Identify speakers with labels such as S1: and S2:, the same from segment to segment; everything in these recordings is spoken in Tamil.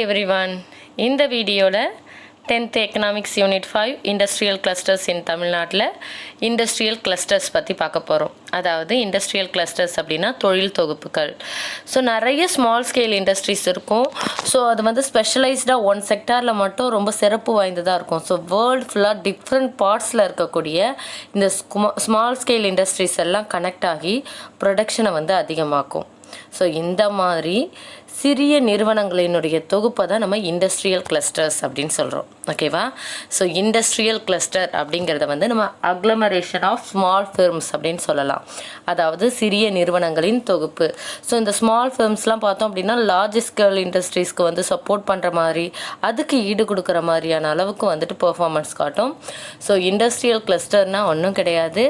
S1: எவ்ரிவான் இந்த வீடியோவில் tenth economics unit five industrial clusters in தமிழ்நாட்டில் இண்டஸ்ட்ரியல் கிளஸ்டர்ஸ் பற்றி பார்க்க போகிறோம் அதாவது இண்டஸ்ட்ரியல் கிளஸ்டர்ஸ் அப்படின்னா தொழில் தொகுப்புகள். ஸோ நிறைய ஸ்மால் ஸ்கேல் இண்டஸ்ட்ரீஸ் இருக்கும். ஸோ அது வந்து ஸ்பெஷலைஸ்டாக ஒன் செக்டாரில் மட்டும் ரொம்ப சிறப்பு வாய்ந்ததாக இருக்கும். ஸோ வேர்ல்டு ஃபுல்லாக டிஃப்ரெண்ட் பார்ட்ஸில் இருக்கக்கூடிய இந்த ஸ்மால் ஸ்கேல் இண்டஸ்ட்ரீஸ் எல்லாம் கனெக்ட் ஆகி ப்ரொடக்ஷனை வந்து அதிகமாக்கும். ஸோ இந்த மாதிரி சிறிய நிறுவனங்களினுடைய தொகுப்பை தான் நம்ம இண்டஸ்ட்ரியல் கிளஸ்டர்ஸ் அப்படின்னு சொல்கிறோம் ஓகேவா ஸோ இண்டஸ்ட்ரியல் கிளஸ்டர் அப்படிங்கிறத வந்து நம்ம அக்ளமரேஷன் ஆஃப் ஸ்மால் ஃபிர்ம்ஸ் அப்படின்னு சொல்லலாம். அதாவது சிறிய நிறுவனங்களின் தொகுப்பு. ஸோ இந்த ஸ்மால் ஃபிர்ம்ஸ்லாம் பார்த்தோம் அப்படின்னா லார்ஜ் ஸ்கேல் இண்டஸ்ட்ரீஸ்க்கு வந்து சப்போர்ட் பண்ணுற மாதிரி அதுக்கு ஈடு கொடுக்குற மாதிரியான அளவுக்கு வந்துட்டு பெர்ஃபார்மன்ஸ் காட்டும். ஸோ இண்டஸ்ட்ரியல் கிளஸ்டர்னால் ஒன்றும் கிடையாது.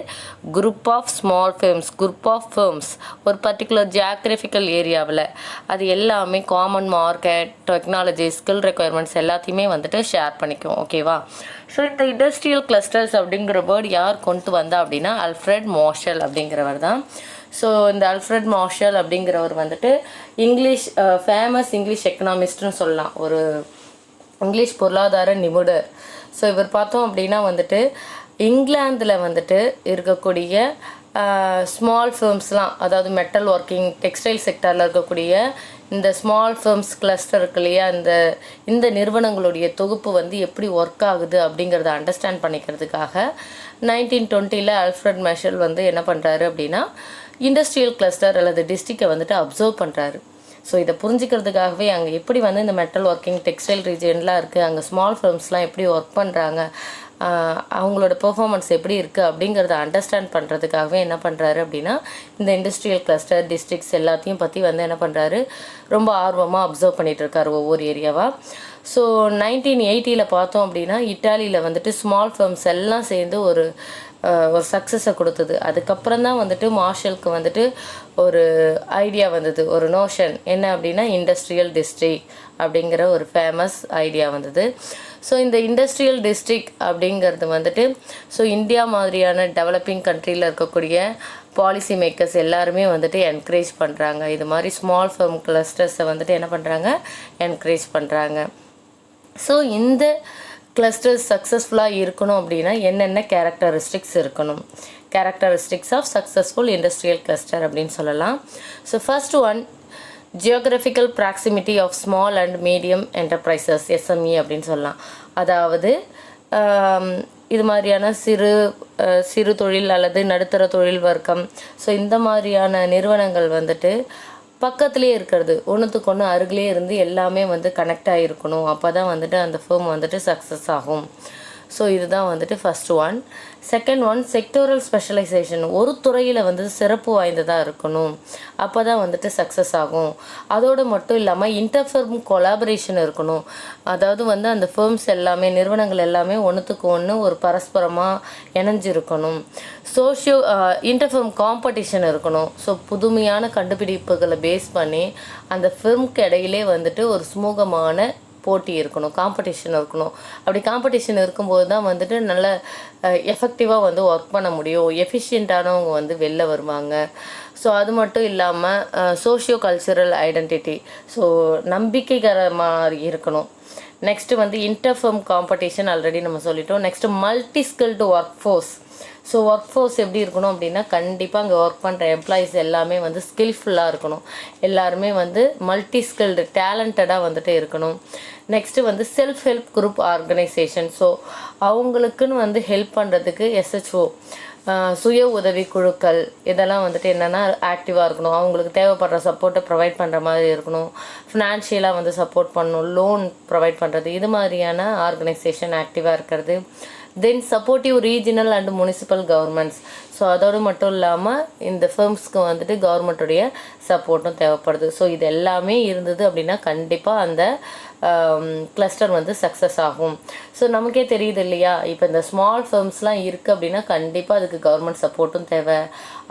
S1: Group of small firms group of firms ஒரு பர்டிகுலர் ஜியாகிரபிக்கல் ஏரியாவில் அது எல்லாமே common market technology skill requirements எல்லாத்தையுமே வந்துட்டு ஷேர் பண்ணிக்கும் ஓகேவா ஸோ இந்த இண்டஸ்ட்ரியல் கிளஸ்டர்ஸ் அப்படிங்கிற வேர்டு யார் கொண்டு வந்தா அப்படின்னா அல்ஃப்ரெட் மார்ஷல் அப்படிங்கிறவர் தான். ஸோ இந்த அல்ஃப்ரெட் மார்ஷல் அப்படிங்கிறவர் வந்துட்டு இங்கிலீஷ் ஃபேமஸ் இங்கிலீஷ் எக்கனாமிஸ்ட்னு சொல்லலாம். ஒரு இங்கிலீஷ் பொருளாதார நிபுணர். ஸோ இவர் பார்த்தோம் அப்படின்னா வந்துட்டு இங்கிலாந்தில் வந்துட்டு இருக்கக்கூடிய ஸ்மால் ஃபிர்ம்ஸ்லாம் அதாவது மெட்டல் ஒர்க்கிங் டெக்ஸ்டைல் செக்டரில் இருக்கக்கூடிய இந்த ஸ்மால் ஃபிர்ம்ஸ் கிளஸ்டர் இருக்கு இல்லையா இந்த இந்த நிறுவனங்களுடைய தொகுப்பு வந்து எப்படி ஒர்க் ஆகுது அப்படிங்கிறத அண்டர்ஸ்டாண்ட் பண்ணிக்கிறதுக்காக நைன்டீன் டுவெண்ட்டியில் அல்ஃப்ரட் மெஷல் வந்து என்ன பண்ணுறாரு அப்படின்னா இண்டஸ்ட்ரியல் கிளஸ்டர் அல்லது டிஸ்ட்ரிக்டை வந்துட்டு அப்சர்வ் பண்ணுறாரு ஸோ இதை புரிஞ்சுக்கிறதுக்காகவே அங்கே எப்படி வந்து இந்த மெட்டல் ஒர்க்கிங் டெக்ஸ்டைல் ரீஜியன்லாம் இருக்குது அங்கே ஸ்மால் ஃபிர்ம்ஸ்லாம் எப்படி ஒர்க் பண்ணுறாங்க அவங்களோட பெர்ஃபார்மன்ஸ் எப்படி இருக்குது அப்படிங்கிறத அண்டர்ஸ்டாண்ட் பண்ணுறதுக்காகவே என்ன பண்ணுறாரு அப்படின்னா இந்த இண்டஸ்ட்ரியல் கிளஸ்டர் டிஸ்ட்ரிக்ஸ் எல்லாத்தையும் பற்றி வந்து என்ன பண்ணுறாரு ரொம்ப ஆர்வமாக அப்சர்வ் பண்ணிகிட்டு இருக்காரு ஒவ்வொரு ஏரியாவாக ஸோ நைன்டீன் எயிட்டியில் பார்த்தோம் அப்படின்னா இட்டாலியில் வந்துட்டு ஸ்மால் ஃபர்ம்ஸ் எல்லாம் சேர்ந்து ஒரு ஒரு சக்ஸஸை கொடுத்தது. அதுக்கப்புறம் தான் வந்துட்டு மார்ஷலுக்கு வந்துட்டு ஒரு ஐடியா வந்தது. ஒரு நோஷன் என்ன அப்படின்னா இண்டஸ்ட்ரியல் டிஸ்ட்ரிக் அப்படிங்கிற ஒரு ஃபேமஸ் ஐடியா வந்தது. ஸோ இந்த இண்டஸ்ட்ரியல் டிஸ்ட்ரிக் அப்படிங்கிறது வந்துட்டு ஸோ இந்தியா மாதிரியான டெவலப்பிங் கண்ட்ரியில் இருக்கக்கூடிய பாலிசி மேக்கர்ஸ் எல்லாருமே வந்துட்டு என்கரேஜ் பண்ணுறாங்க இது மாதிரி ஸ்மால் ஃபர்ம் கிளஸ்டர்ஸை வந்துட்டு என்ன பண்ணுறாங்க என்கரேஜ் பண்ணுறாங்க ஸோ இந்த கிளஸ்டர்ஸ் சக்ஸஸ்ஃபுல்லாக இருக்கணும் அப்படின்னா என்னென்ன கேரக்டரிஸ்டிக்ஸ் இருக்கணும்? Characteristics of successful industrial cluster அப்படின்னு சொல்லலாம். So first one geographical proximity of small and medium enterprises SME அப்படின்னு சொல்லலாம். அதாவது இது மாதிரியான சிறு சிறு தொழில் அல்லது நடுத்தர தொழில் வர்க்கம். ஸோ இந்த மாதிரியான நிறுவனங்கள் வந்துட்டு பக்கத்துலேயே இருக்கிறது. ஒன்றுத்துக்கு ஒன்று அருகிலே இருந்து எல்லாமே வந்து கனெக்ட் ஆகிருக்கணும் அப்போ தான் வந்துட்டு அந்த ஃபேம் வந்துட்டு சக்ஸஸ் ஆகும். ஸோ இதுதான் வந்துட்டு first one second one sectoral specialisation ஒரு துறையில் வந்து சிறப்பு வாய்ந்ததாக இருக்கணும். அப்போ தான் வந்துட்டு சக்ஸஸ் ஆகும். அதோடு மட்டும் இல்லாமல் இன்டர்ஃபர்ம் கொலாபரேஷன் இருக்கணும். அதாவது வந்து அந்த ஃபேர்ம்ஸ் எல்லாமே நிறுவனங்கள் எல்லாமே ஒன்றுத்துக்கு ஒன்று ஒரு பரஸ்பரமாக இணைஞ்சிருக்கணும். சோஷியோ இன்டர்ஃபர்ம் காம்படிஷன் இருக்கணும். ஸோ புதுமையான கண்டுபிடிப்புகளை பேஸ் பண்ணி அந்த ஃபிர்ம்க்கு இடையிலே வந்துட்டு ஒரு சுமூகமான போட்டி இருக்கணும் காம்படிஷன் இருக்கணும். அப்படி காம்படிஷன் இருக்கும்போது தான் வந்துட்டு நல்ல எஃபெக்டிவாக வந்து ஒர்க் பண்ண முடியும். எஃபிஷியண்ட்டானவங்க வந்து வெளில வருவாங்க. ஸோ அது மட்டும் இல்லாமல் சோஷியோ கல்ச்சுரல் ஐடென்டிட்டி ஸோ நம்பிக்கைகரமாக இருக்கணும். நெக்ஸ்ட்டு வந்து இன்டர்ஃபர்ம் காம்படிஷன் ஆல்ரெடி நம்ம சொல்லிட்டோம். Next multi skilled work force so work force எப்படி இருக்கணும் அப்படின்னா கண்டிப்பாக அங்கே ஒர்க் பண்ணுற எம்ப்ளாயீஸ் எல்லாமே வந்து ஸ்கில்ஃபுல்லாக இருக்கணும். எல்லாருமே வந்து மல்டி ஸ்கில்டு டேலண்டடாக வந்துட்டு இருக்கணும். நெக்ஸ்ட்டு வந்து self help group organisation so அவங்களுக்குன்னு வந்து ஹெல்ப் பண்ணுறதுக்கு எஸ்ஹெச்ஓ சுய உதவி குழுக்கள் இதெல்லாம் வந்துட்டு என்னென்னா ஆக்டிவாக இருக்கணும். அவங்களுக்கு தேவைப்படுற சப்போர்ட்டை ப்ரொவைட் பண்ணுற மாதிரி இருக்கணும். ஃபினான்ஷியலாக வந்து சப்போர்ட் பண்ணணும். லோன் ப்ரொவைட் பண்ணுறது இது மாதிரியான ஆர்கனைசேஷன் ஆக்டிவாக இருக்கிறது. Then supportive regional and municipal governments so அதோடு மட்டும் இல்லாமல் இந்த ஃபர்ம்ஸ்க்கு வந்துட்டு கவர்மெண்ட்டுடைய சப்போர்ட்டும் தேவைப்படுது. ஸோ இது எல்லாமே இருந்தது அப்படின்னா கண்டிப்பாக அந்த கிளஸ்டர் வந்து சக்ஸஸ் ஆகும். ஸோ நமக்கே தெரியுது இல்லையா? இப்போ இந்த ஸ்மால் ஃபர்ம்ஸ்லாம் இருக்குது அப்படின்னா கண்டிப்பாக அதுக்கு கவர்மெண்ட் சப்போர்ட்டும் தேவை.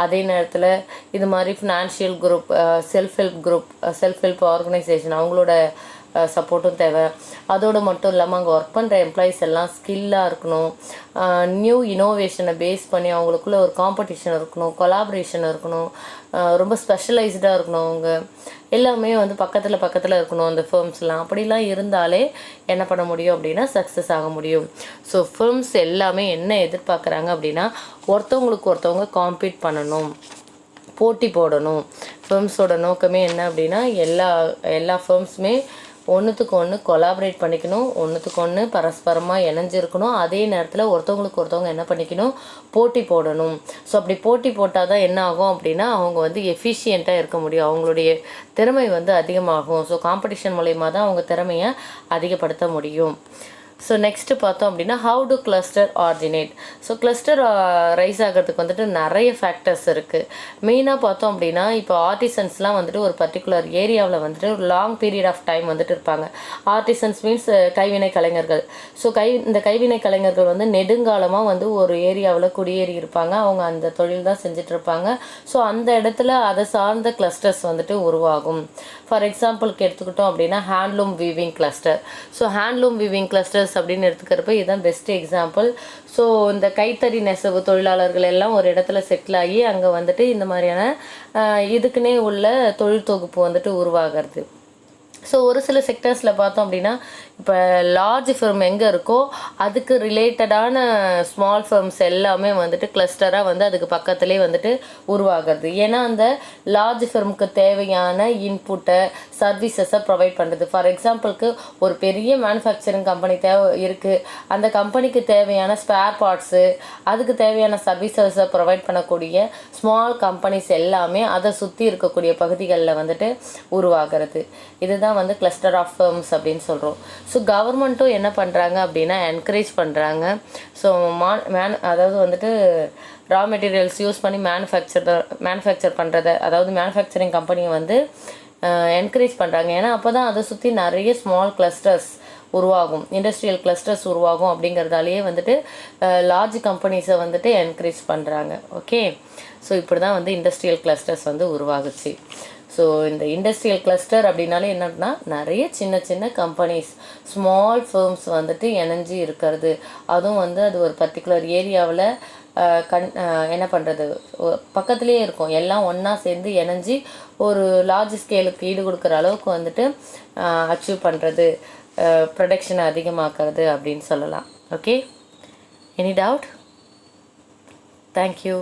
S1: அதே நேரத்தில் இது மாதிரி financial group self help group self help organisation அவங்களோட சப்போர்ட்டும் தேவை. அதோடு மட்டும் இல்லாமல் அங்கே ஒர்க் பண்ணுற எம்ப்ளாயீஸ் எல்லாம் ஸ்கில்லாக இருக்கணும். நியூ இனோவேஷனை பேஸ் பண்ணி அவங்களுக்குள்ள ஒரு காம்படிஷன் இருக்கணும் கொலாபரேஷன் இருக்கணும். ரொம்ப ஸ்பெஷலைஸ்டாக இருக்கணும் அவங்க. எல்லாமே வந்து பக்கத்தில் பக்கத்தில் இருக்கணும் அந்த ஃபேர்ம்ஸ்லாம் அப்படிலாம் இருந்தாலே என்ன பண்ண முடியும் அப்படின்னா சக்ஸஸ் ஆக முடியும். ஸோ ஃபேர்ம்ஸ் எல்லாமே என்ன எதிர்பார்க்குறாங்க அப்படின்னா ஒருத்தவங்களுக்கு ஒருத்தவங்க காம்பீட் பண்ணணும் போட்டி போடணும். ஃபேர்ம்ஸோட நோக்கமே என்ன அப்படின்னா எல்லா எல்லா ஃபேர்ம்ஸுமே ஒன்றுத்துக்கு ஒன்று கொலாபரேட் பண்ணிக்கணும். ஒன்றுத்துக்கு ஒன்று பரஸ்பரமாக இணைஞ்சிருக்கணும். அதே நேரத்தில் ஒருத்தவங்களுக்கு ஒருத்தவங்க என்ன பண்ணிக்கணும்? போட்டி போடணும். ஸோ அப்படி போட்டி போட்டால் தான் என்ன ஆகும் அப்படின்னா அவங்க வந்து எஃபிஷியண்ட்டாக இருக்க முடியும். அவங்களுடைய திறமை வந்து அதிகமாகும். ஸோ காம்படிஷன் மூலயமா தான் அவங்க திறமையை அதிகப்படுத்த முடியும். ஸோ நெக்ஸ்ட்டு பார்த்தோம் அப்படின்னா how to cluster originate so cluster rise ஆகிறதுக்கு வந்துட்டு நிறைய ஃபேக்டர்ஸ் இருக்குது மெயினாக பார்த்தோம் அப்படின்னா இப்போ ஆர்டிசன்ஸ்லாம் வந்துட்டு ஒரு பர்டிகுலர் ஏரியாவில் வந்துட்டு ஒரு லாங் பீரியட் ஆஃப் டைம் வந்துட்டு இருப்பாங்க. ஆர்டிசன்ஸ் மீன்ஸ் uh, கைவினை கலைஞர்கள். ஸோ கை இந்த கைவினை கலைஞர்கள் வந்து நெடுங்காலமாக வந்து ஒரு ஏரியாவில் குடியேறி இருப்பாங்க. அவங்க அந்த தொழில் தான் செஞ்சிட்ருப்பாங்க ஸோ அந்த இடத்துல அதை சார்ந்த கிளஸ்டர்ஸ் வந்துட்டு உருவாகும். ஃபார் எக்ஸாம்பிளுக்கு எடுத்துக்கிட்டோம் அப்படின்னா handloom weaving cluster so handloom weaving clusters அப்படின்னு எடுத்துக்கிறப்ப இதுதான் பெஸ்ட் எக்ஸாம்பிள் ஸோ இந்த கைத்தறி நெசவு தொழிலாளர்கள் எல்லாம் ஒரு இடத்துல செட்டில் ஆகி அங்கே வந்துட்டு இந்த மாதிரியான இதுக்குன்னே உள்ள தொழில் தொகுப்பு வந்துட்டு உருவாகிறது. ஸோ ஒரு சில செக்டர்ஸில் பார்த்தோம் அப்படின்னா இப்போ லார்ஜ் ஃபிர்ம் எங்கே இருக்கோ அதுக்கு ரிலேட்டடான ஸ்மால் ஃபிர்ம்ஸ் எல்லாமே வந்துட்டு கிளஸ்டராக வந்து அதுக்கு பக்கத்துலேயே வந்துட்டு உருவாகிறது. ஏன்னா அந்த லார்ஜ் ஃபிர்முக்கு தேவையான இன்புட்டை சர்வீசஸை ப்ரொவைட் பண்ணுறது ஃபார் எக்ஸாம்பிளுக்கு ஒரு பெரிய மேனுஃபேக்சரிங் கம்பெனி தேவை இருக்குது அந்த கம்பெனிக்கு தேவையான ஸ்பேர் பார்ட்ஸு அதுக்கு தேவையான சர்வீசஸை ப்ரொவைட் பண்ணக்கூடிய ஸ்மால் கம்பெனிஸ் எல்லாமே அதை சுற்றி இருக்கக்கூடிய பகுதிகளில் வந்துட்டு உருவாகிறது. இதுதான் வந்து கிளஸ்டர் ஆஃப் ஃபர்ம்ஸ் அப்படின்னு சொல்கிறோம் ஸோ கவர்மெண்ட்டும் என்ன பண்ணுறாங்க அப்படின்னா என்கரேஜ் பண்ணுறாங்க ஸோ மா மேன் அதாவது வந்துட்டு ரா மெட்டீரியல்ஸ் யூஸ் பண்ணி மேனுஃபேக்சர் மேனுஃபேக்சர் பண்ணுறத அதாவது மேனுஃபேக்சரிங் கம்பெனியை வந்து என்கரேஜ் பண்ணுறாங்க ஏன்னா அப்போ தான் அதை சுற்றி நிறைய ஸ்மால் கிளஸ்டர்ஸ் உருவாகும். இண்டஸ்ட்ரியல் கிளஸ்டர்ஸ் உருவாகும் அப்படிங்கிறதாலேயே வந்துட்டு லார்ஜ் கம்பெனிஸை வந்துட்டு என்கரேஜ் பண்ணுறாங்க ஓகே ஸோ இப்படி தான் வந்து இண்டஸ்ட்ரியல் கிளஸ்டர்ஸ் வந்து உருவாகுச்சு. ஸோ இந்த இண்டஸ்ட்ரியல் கிளஸ்டர் அப்படின்னாலே என்னன்னா நிறைய சின்ன சின்ன கம்பெனிஸ் ஸ்மால் ஃபேர்ம்ஸ் வந்துட்டு இணைஞ்சு இருக்கிறது. அதுவும் வந்து அது ஒரு பர்டிகுலர் ஏரியாவில் கண் என்ன பண்ணுறது பக்கத்துலேயே இருக்கும். எல்லாம் ஒன்றா சேர்ந்து இணைஞ்சி ஒரு லார்ஜ் ஸ்கேலுக்கு ஈடு கொடுக்குற அளவுக்கு வந்துட்டு அச்சீவ் பண்ணுறது ப்ரொடக்ஷனை அதிகமாக்குறது அப்படின்னு சொல்லலாம். Okay any doubt thank you